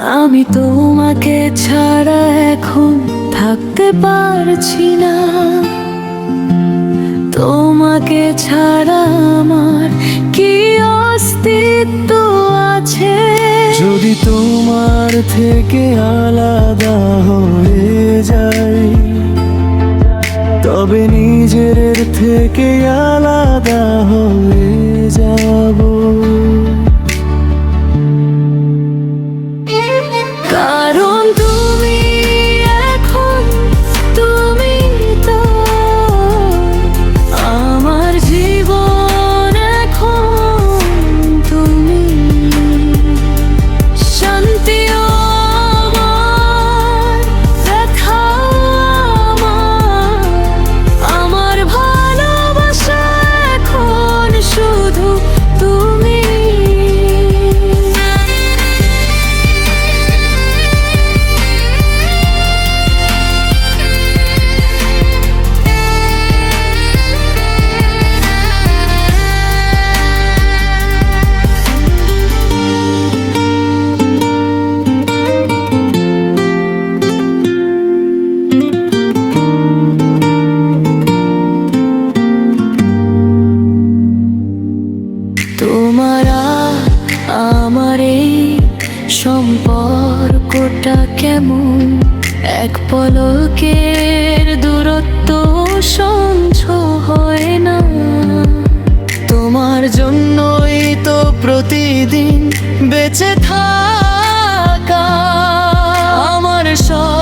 আমি তোমাকে ছাড়া এখন থাকতে পারছি না। তোমাকে ছাড়া আমার কি অস্তিত্ব আছে? যদি তোমার থেকে আলাদা হয়ে যাই, তবে নিজের থেকে আলাদা এমন এক পলকের দূরত্ব সঞ্চ হয় না। তোমার জন্যই তো প্রতিদিন বেঁচে থাকা। আমার সব